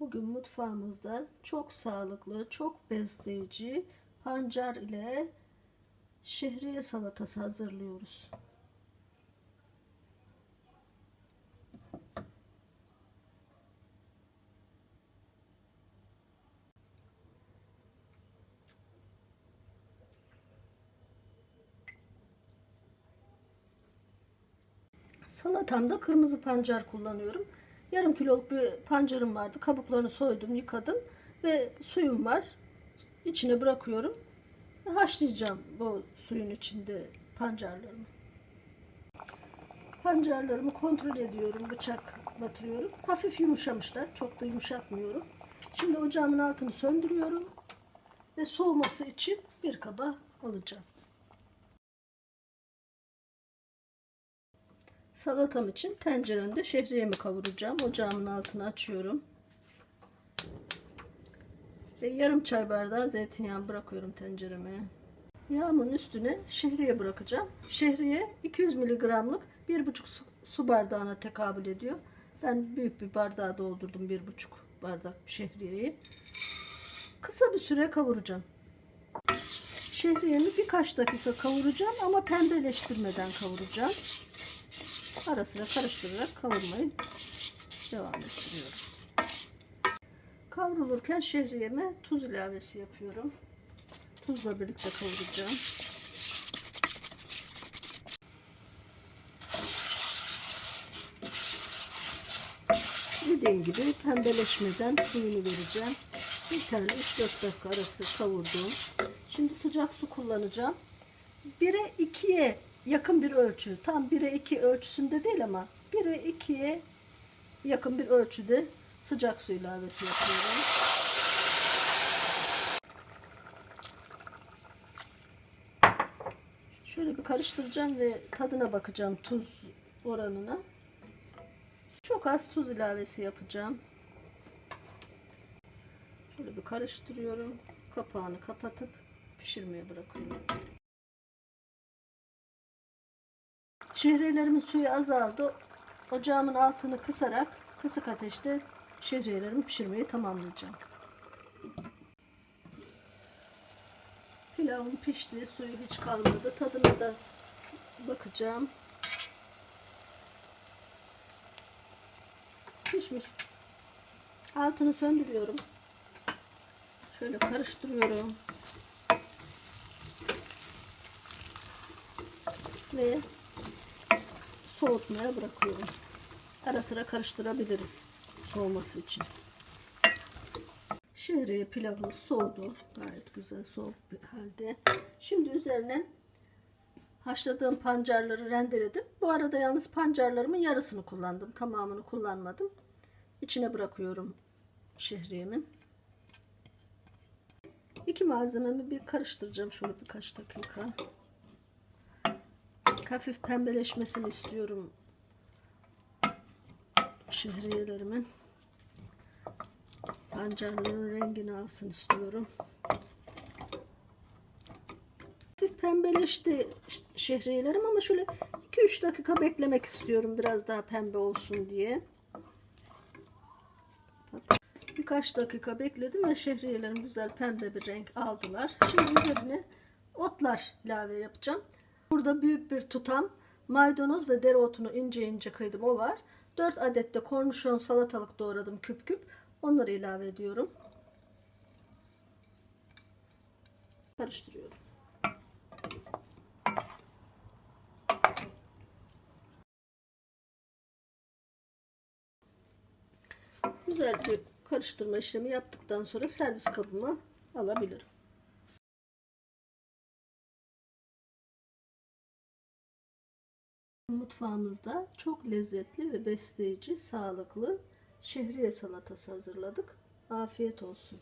Bugün mutfağımızda çok sağlıklı, çok besleyici pancar ile şehriye salatası hazırlıyoruz. Salatamda kırmızı pancar kullanıyorum. Yarım kiloluk bir pancarım vardı. Kabuklarını soydum, yıkadım ve suyum var. İçine bırakıyorum. Haşlayacağım bu suyun içinde pancarlarımı. Pancarlarımı kontrol ediyorum, bıçak batırıyorum. Hafif yumuşamışlar, çok da yumuşatmıyorum. Şimdi ocağımın altını söndürüyorum ve soğuması için bir kaba alacağım. Salatam için tenceremde şehriyemi kavuracağım. Ocağımın altını açıyorum. Ve yarım çay bardağı zeytinyağı bırakıyorum tencereme. Yağımın üstüne şehriye bırakacağım. Şehriye 200 miligramlık 1,5 su, su bardağına tekabül ediyor. Ben büyük bir bardağa doldurdum 1,5 bardak şehriyeyi. Kısa bir süre kavuracağım. Şehriyemi birkaç dakika kavuracağım ama pembeleştirmeden kavuracağım. Ara sıra karıştırarak kavurmayı devam ettiriyorum. Kavrulurken şehriyeme tuz ilavesi yapıyorum. Tuzla birlikte kavuracağım. Dediğim gibi pembeleşmeden suyunu vereceğim. Bir tane 3-4 dakika arası kavurdum. Şimdi sıcak su kullanacağım. 1'e 2'ye yakın bir ölçü. Tam 1'e 2 ölçüsünde değil ama 1'e 2'ye yakın bir ölçüde sıcak su ilavesi yapıyorum. Şöyle bir karıştıracağım ve tadına bakacağım tuz oranına. Çok az tuz ilavesi yapacağım. Şöyle bir karıştırıyorum. Kapağını kapatıp pişirmeye bırakıyorum. Şehriyelerimin suyu azaldı. Ocağımın altını kısarak kısık ateşte şehriyelerimi pişirmeyi tamamlayacağım. Pilavım pişti. Suyu hiç kalmadı. Tadına da bakacağım. Pişmiş. Altını söndürüyorum. Şöyle karıştırıyorum. Ve soğutmaya bırakıyorum. Ara sıra karıştırabiliriz soğuması için. Şehriye pilavımız soğudu. Gayet güzel soğuk bir halde. Şimdi üzerine haşladığım pancarları rendeledim. Bu arada yalnız pancarlarımın yarısını kullandım. Tamamını kullanmadım. İçine bırakıyorum şehriyemin. İki malzememi bir karıştıracağım şöyle birkaç dakika. Hafif pembeleşmesini istiyorum şehriyelerimin. Pancarların rengini alsın istiyorum. Hafif pembeleşti şehriyelerim ama şöyle 2-3 dakika beklemek istiyorum biraz daha pembe olsun diye. Birkaç dakika bekledim ve şehriyelerim güzel pembe bir renk aldılar. Şimdi üzerine otlar ilave yapacağım. Burada büyük bir tutam maydanoz ve dereotunu ince ince kıydım o var. 4 adet de kornişon salatalık doğradım küp küp. Onları ilave ediyorum. Karıştırıyorum. Güzel bir karıştırma işlemi yaptıktan sonra servis kabıma alabilirim. Mutfağımızda çok lezzetli ve besleyici, sağlıklı şehriye salatası hazırladık. Afiyet olsun.